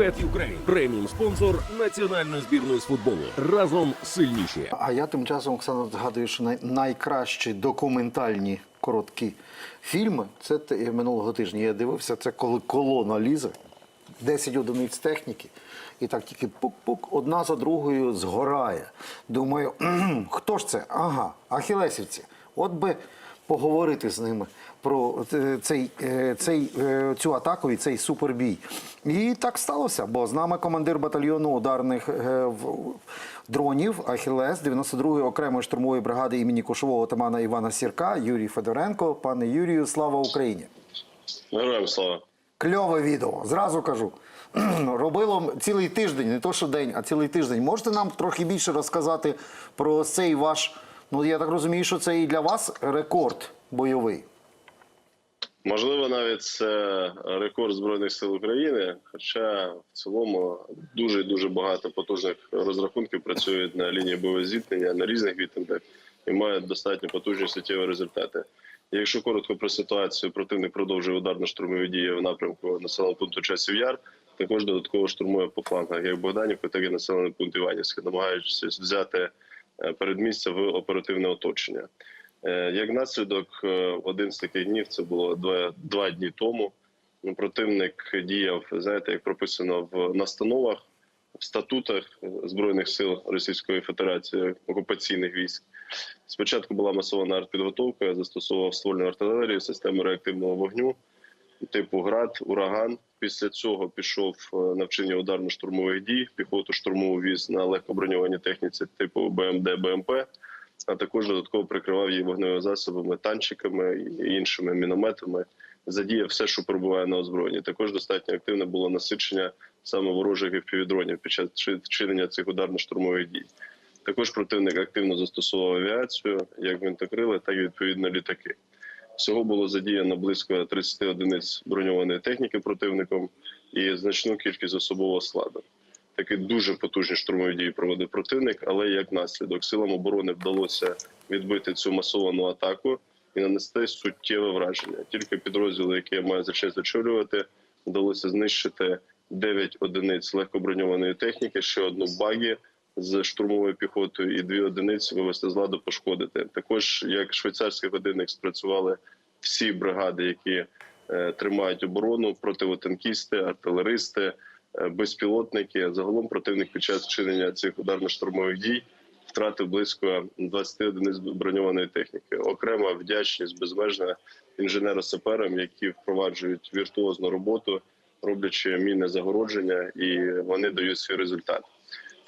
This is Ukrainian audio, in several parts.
Bet Ukraine – преміум спонсор національної збірної з футболу. Разом сильніші. А я тим часом, Оксана, згадую, що най- найкращі документальні короткі фільми. Це минулого тижня я дивився. Це коли колона лізе, 10 одиниць техніки, і так тільки пук-пук, одна за другою згорає. Думаю, хто ж це? Ага, ахілесівці. От би поговорити з ними про е, цей, е, цей, е, цю атаку і цей супербій. І так сталося, бо з нами командир батальйону ударних дронів Ахілес 92-ї окремої штурмової бригади імені кошового отамана Івана Сірка Юрій Федоренко. Пане Юрію, слава Україні! Героям слава. Кльове відео, зразу кажу. Робило цілий тиждень, не то що день, а цілий тиждень. Можете нам трохи більше розказати про цей ваш. Ну я так розумію, що це і для вас рекорд бойовий. Можливо, навіть це рекорд збройних сил України. Хоча в цілому дуже дуже багато потужних розрахунків працюють на лінії бойового зіткнення на різних відтинках і мають достатньо потужні суттєві результати. Якщо коротко про ситуацію, противник продовжує ударно-штурмові дії в напрямку населеного пункту Часів Яр. Також додатково штурмує по флангах як Богданівку, так і населений пункт Іванівське, намагаючись взяти передмістя в оперативне оточення. Е, Як наслідок, е, один з таких днів це було два, два дні тому. Противник діяв, знаєте, як прописано в настановах, в статутах збройних сил Російської Федерації окупаційних військ. Спочатку була масована артпідготовка, застосовував ствольну артилерію, систему реактивного вогню типу град, ураган. Після цього пішов е, навчання ударно-штурмових дій, піхоту штурмову віз на легкоброньованій техніці типу БМД, БМП, а також додатково прикривав її вогневими засобами, танчиками і іншими мінометами. Задіяв все, що перебуває на озброєнні. Також достатньо активне було насичення саме ворожих впівдронів під час чи- вчинення цих ударно-штурмових дій. Також противник активно застосовував авіацію, як гвинтокрили, так і відповідно літаки. Всього було задіяно близько 30 одиниць броньованої техніки противником і значну кількість особового складу. Такі дуже потужні штурмові дії проводив противник, але як наслідок силам оборони вдалося відбити цю масовану атаку і нанести суттєве враження. Тільки підрозділи, які я маю за честь очолювати, вдалося знищити 9 одиниць легкоброньованої техніки, ще одну багі з штурмовою піхотою і дві одиниці вивести з ладу пошкодити. Також як швейцарський годинник спрацювали всі бригади, які е, тримають оборону, противотанкісти, артилеристи, е, безпілотники. Загалом противник під час вчинення цих ударно-штурмових дій втратив близько 20 одиниць броньованої техніки. Окрема вдячність безмежна інженеросаперам, які впроваджують віртуозну роботу, роблячи мінне загородження, і вони дають свій результат.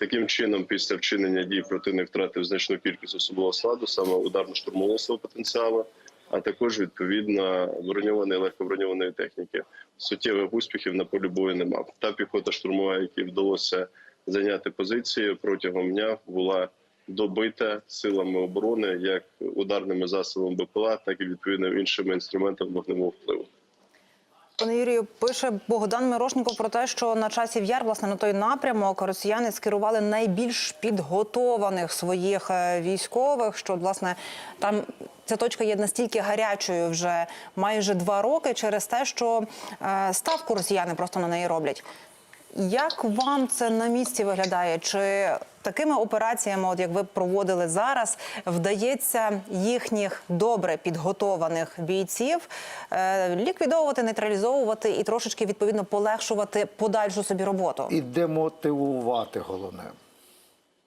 Таким чином, після вчинення дій противник втратив значну кількість особового складу, саме ударно-штурмового потенціалу, а також відповідно броньованої легкоброньованої техніки. Суттєвих успіхів на полі бою не мав. Та піхота штурмова, якій вдалося зайняти позиції протягом дня, була добита силами оборони як ударними засобами БПЛА, так і відповідно іншими інструментами вогневого впливу. Пане Юрію, пише Богдан Мирошніков про те, що на часів яр, власне, на той напрямок росіяни скерували найбільш підготованих своїх е, військових. Що власне там ця точка є настільки гарячою вже майже два роки через те, що е, ставку росіяни просто на неї роблять. Як вам це на місці виглядає? Чи такими операціями, от як ви проводили зараз, вдається їхніх добре підготованих бійців е, ліквідовувати, нейтралізовувати і трошечки відповідно полегшувати подальшу собі роботу? І демотивувати головне.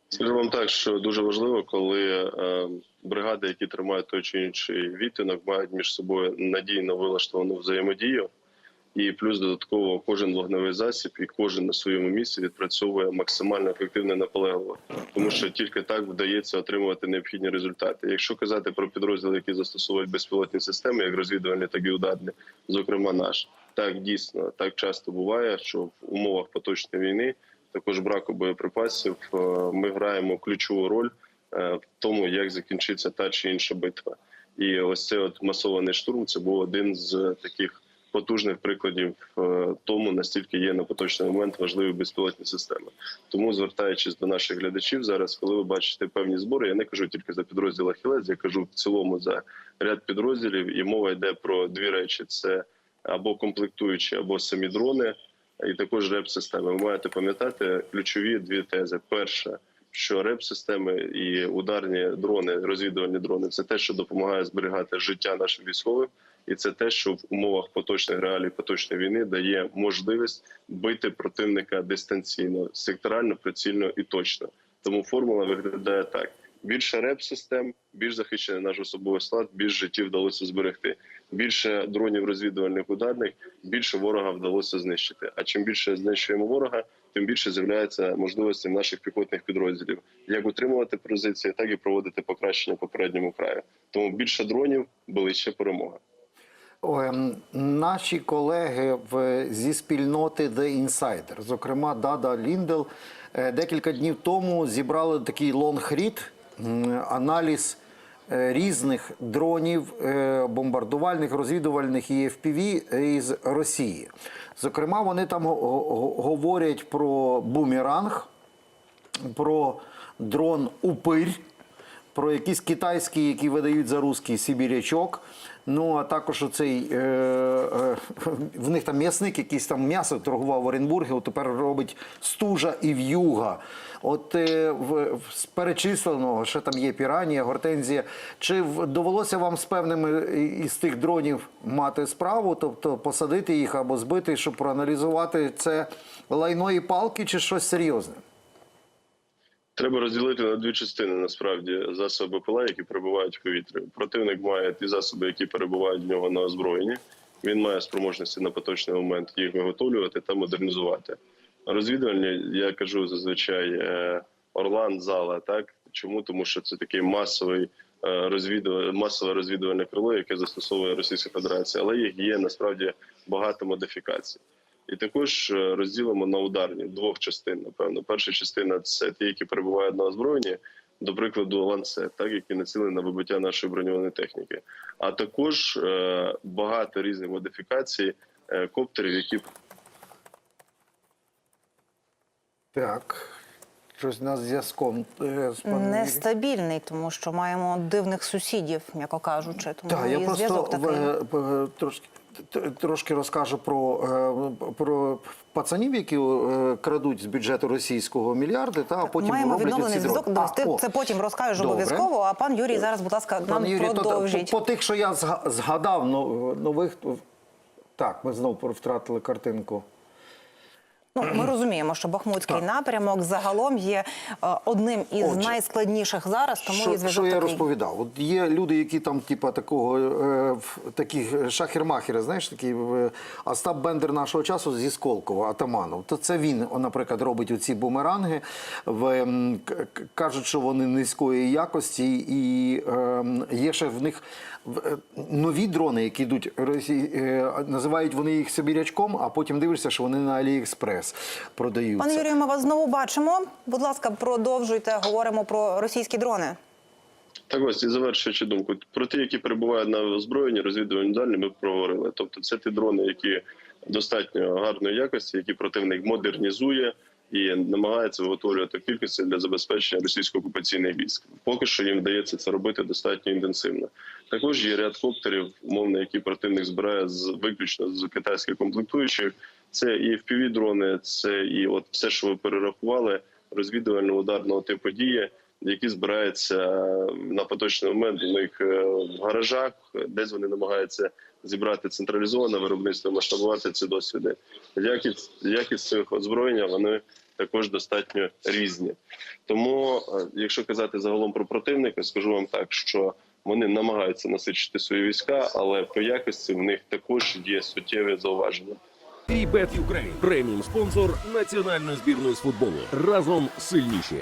Скажу вам так, що дуже важливо, коли е, бригади, які тримають той чи інший відтинок, мають між собою надійно вилаштовану взаємодію, і плюс додатково кожен вогневий засіб і кожен на своєму місці відпрацьовує максимально ефективно і наполегливо, тому що тільки так вдається отримувати необхідні результати. Якщо казати про підрозділи, які застосовують безпілотні системи, як розвідувальні, так і ударні, зокрема наш, так дійсно так часто буває, що в умовах поточної війни також браку боєприпасів, е, ми граємо ключову роль е, в тому, як закінчиться та чи інша битва. І ось цей от масований штурм це був один з таких потужних прикладів е, тому, настільки є на поточний момент важливі безпілотні системи. Тому, звертаючись до наших глядачів, зараз, коли ви бачите певні збори, я не кажу тільки за підрозділ Ахілес, я кажу в цілому за ряд підрозділів, і мова йде про дві речі: це або комплектуючі, або самі дрони. і також реп-системи. Ви маєте пам'ятати ключові дві тези: перша. Що реп-системи і ударні дрони, розвідувальні дрони це те, що допомагає зберігати життя нашим військовим, і це те, що в умовах поточних реалій поточної війни дає можливість бити противника дистанційно, секторально, прицільно і точно. Тому формула виглядає так: більше реп-систем, більш захищений наш особовий склад, більш життів вдалося зберегти. Більше дронів розвідувальних ударних, більше ворога вдалося знищити. А чим більше знищуємо ворога, тим більше з'являється можливості наших піхотних підрозділів як утримувати позиції, так і проводити покращення попередньому краю. Тому більше дронів ближче перемога. Наші колеги зі спільноти The Insider, зокрема Дада Ліндел, е, декілька днів тому зібрали такий лонгрід, аналіз е, різних дронів, е, бомбардувальних, розвідувальних і FPV із Росії. Зокрема, вони там го- го- говорять про бумеранг, про дрон Упирь, про якісь китайські, які видають за русський Сибірячок. Ну а також оцей е, е, в них там м'ясник, якийсь там м'ясо торгував в Оренбургі, от тепер робить стужа і в'юга. От е, в, з перечисленого, ще там є піранія, гортензія. Чи в- довелося вам з певними із тих дронів мати справу, тобто посадити їх або збити, щоб проаналізувати це лайно і палки, чи щось серйозне? Треба розділити на дві частини насправді засоби ПЛА, які перебувають в повітрі. Противник має ті засоби, які перебувають в нього на озброєнні. Він має спроможності на поточний момент їх виготовлювати та модернізувати. Розвідувальні, я кажу зазвичай е, Орлан зала. Так чому? Тому що це такий масовий е, розвідувальне масове розвідувальне крило, яке застосовує Російська Федерація, але їх є насправді багато модифікацій. І також е, розділимо на ударні двох частин. Напевно, перша частина це ті, які перебувають на озброєнні, до прикладу, ланцет, так які націлені на вибиття нашої броньованої техніки. А також е, багато різних модифікацій е, коптерів, які Так. Щось у нас зв'язком з паном Юрієм. Нестабільний, тому що маємо дивних сусідів, м'яко кажучи. Тому Так, я просто зв'язок такий. в- в- трошки, трошки розкажу про, е, про пацанів, які е, крадуть з бюджету російського мільярди, та а потім Маємо роблять відновлений зв'язок. Ти о, це потім розкажеш добре. обов'язково. А пан Юрій зараз, будь ласка, нам Юрій, Юрій, то, по, по тих, що я згадав, нових. Так, ми знову втратили картинку. Ну, ми розуміємо, що Бахмутський напрямок загалом є е, одним із Отже, найскладніших зараз, тому і що, зв'язок що я такий. розповідав? От є люди, які там, типа, такого е, в- таких шахер-махера, знаєш, такий е, Остап Бендер нашого часу зі Сколково, Атаманов. То це він, наприклад, робить оці бумеранги. В, к- кажуть, що вони низької якості, і ем, є ще в них е, нові дрони, які йдуть е, називають вони їх Сибірячком, а потім дивишся, що вони на Аліекспрес продаються. Пане Юрію, ми вас знову бачимо. Будь ласка, продовжуйте. Говоримо про російські дрони. Так ось і завершуючи думку про ті, які перебувають на озброєнні, розвідувальні дальні, ми проговорили. Тобто, це ті дрони, які достатньо гарної якості, які противник модернізує і намагається виготовлювати кількості для забезпечення російсько-окупаційних військ. Поки що їм вдається це робити достатньо інтенсивно. Також є ряд коптерів, умовно, які противник збирає з виключно з китайських комплектуючих. Це і fpv дрони, це і от все, що ви перерахували, розвідувально-ударного типу дії які збираються на поточний момент у них е, в гаражах, десь вони намагаються зібрати централізоване виробництво, масштабувати ці досвіди. Якість якість цих озброєння вони також достатньо різні. Тому, е, якщо казати загалом про противника, скажу вам так, що вони намагаються насичити свої війська, але по якості в них також є суттєві зауваження. І Bet Ukraine – преміум спонсор національної збірної з футболу. Разом сильніші.